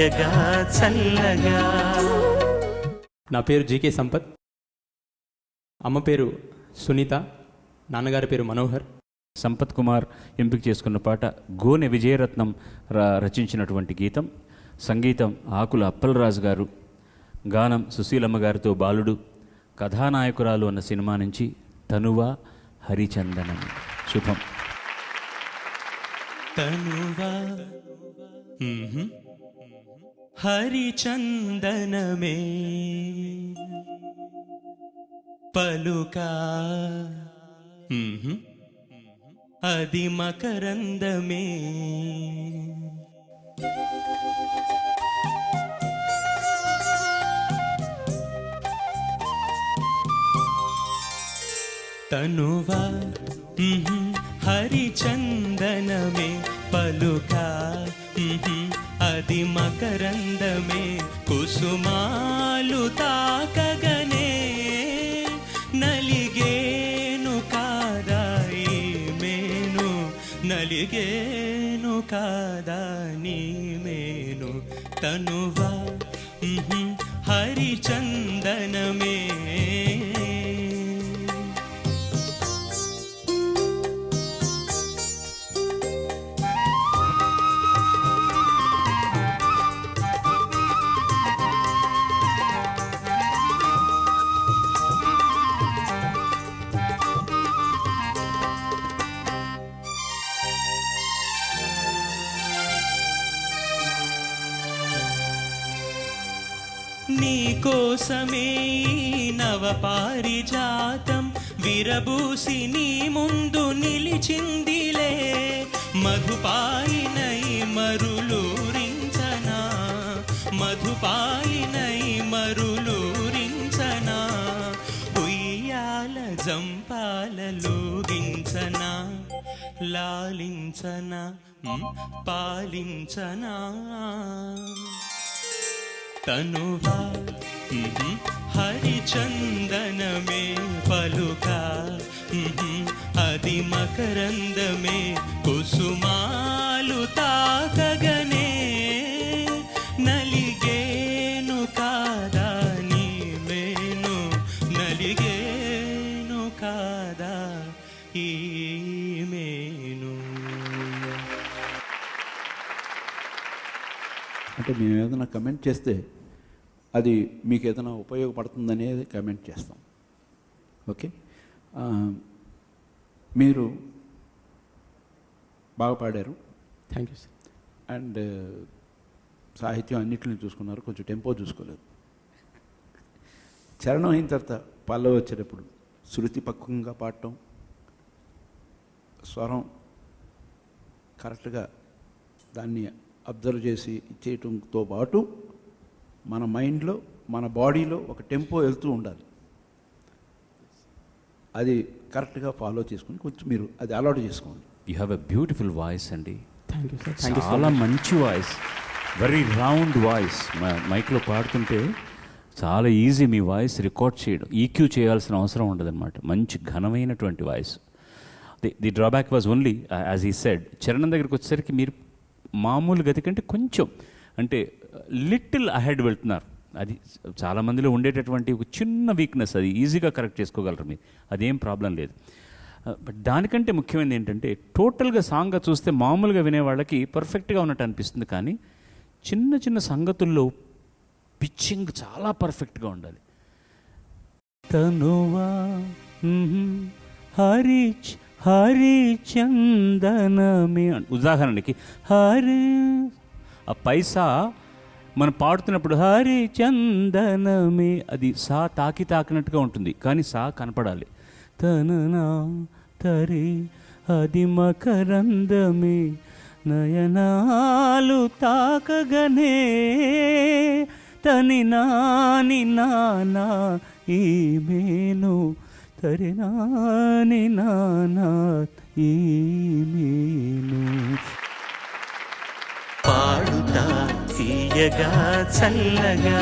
తీయగా చల్లగా. నా పేరు జీకే సంపత్. అమ్మ పేరు సునీత. నాన్నగారి పేరు మనోహర్. సంపత్ కుమార్ ఎంపిక చేసుకున్న పాట గోనె విజయరత్నం ర- రచించినటువంటి గీతం. సంగీతం ఆకుల అప్పలరాజు గారు. గానం సుశీలమ్మ గారితో బాలుడు. కథానాయకురాలు అన్న సినిమా నుంచి తనువ హరిచందనం. శుభం. తనువా హరిచందనమే. పలుకా. అది మకరందమే. తనువా. హరిచందనమే. పలుకా అది మకరందమే. కుసుమాలు తాకగనే. నలిగేను కాదా మేను. నలిగేను కాదా నీ మేను. తనువా హరిచందనమే. నీకోసమే నవపారిజాతం విరబూసి నీ ముందు నిలిచిందిలే. మధుపాయినై మరులూరించనా? మధుపాయినై మరులూరించనా? ఉయ్యాల జంపాలలోగించనా లాలించనా? పాలించనా? తనువా మ్హ్. హరిచందనమే పలుకా. అది మకరందమే కుసుమాలు తాకగనే. నలిగేను కాదా నీ మేను నలిగేను కాదా ఈ మేను. అంటే మేము ఏదైనా కమెంట్ చేస్తే అది మీకు ఏదైనా ఉపయోగపడుతుందనేది కమెంట్ చేస్తాం. ఓకే మీరు బాగా పాడారు. థ్యాంక్ యూ సార్ అండ్ సాహిత్యం అన్నిటిని చూసుకున్నారు. కొంచెం టెంపో చూసుకోలేదు. చరణం అయిన తర్వాత పల్లవి వచ్చేటప్పుడు శృతి పక్వంగా పాడటం స్వరం కరెక్ట్గా దాన్ని అబ్జర్వ్ చేసి ఇచ్చేయటంతో పాటు మన మైండ్లో మన బాడీలో ఒక టెంపో వెళ్తూ ఉండాలి. అది కరెక్ట్గా ఫాలో చేసుకుని కొంచెం మీరు అది అలవాటు చేసుకోండి. You have a beautiful voice అండి థ్యాంక్ యూ సార్ చాలా మచ్ మంచి వాయిస్ వెరీ రౌండ్ వాయిస్ మైక్లో పాడుతుంటే చాలా ఈజీ మీ వాయిస్ రికార్డ్ చేయడం ఈక్యూ చేయాల్సిన అవసరం ఉండదన్నమాట. మంచి ఘనమైనటువంటి voice the the drawback was only as he said చరణం దగ్గరికి వచ్చేసరికి మీరు మామూలు గతి కంటే కొంచెం అంటే లిటిల్ అహెడ్ వెళ్తున్నారు. అది చాలా మందిలో ఉండేటటువంటి ఒక చిన్న వీక్నెస్ అది. ఈజీగా కరెక్ట్ చేసుకోగలరు మీరు. అదేం ప్రాబ్లం లేదు. Uh, బట్ దానికంటే ముఖ్యమైనది ఏంటంటే టోటల్గా సాంగ్గా చూస్తే మామూలుగా వినేవాళ్ళకి పర్ఫెక్ట్గా ఉన్నట్టు అనిపిస్తుంది కానీ చిన్న చిన్న సంగతుల్లో పిచ్చింగ్ చాలా పర్ఫెక్ట్గా ఉండాలి. తనువా హరిచ్ హరి హరి చందనమే. ఉదాహరణకి హరి ఆ పైసా మనం పాడుతున్నప్పుడు హరి చందనమే. అది సా తాకి తాకినట్టుగా ఉంటుంది కానీ సా కనపడాలి. తననా తరి అది మకరందమే. నయనాలు తాకగనే. తని నాని నానా ఈ మేను. తరి నాని నానా ఈ మే తీయగా చల్లగా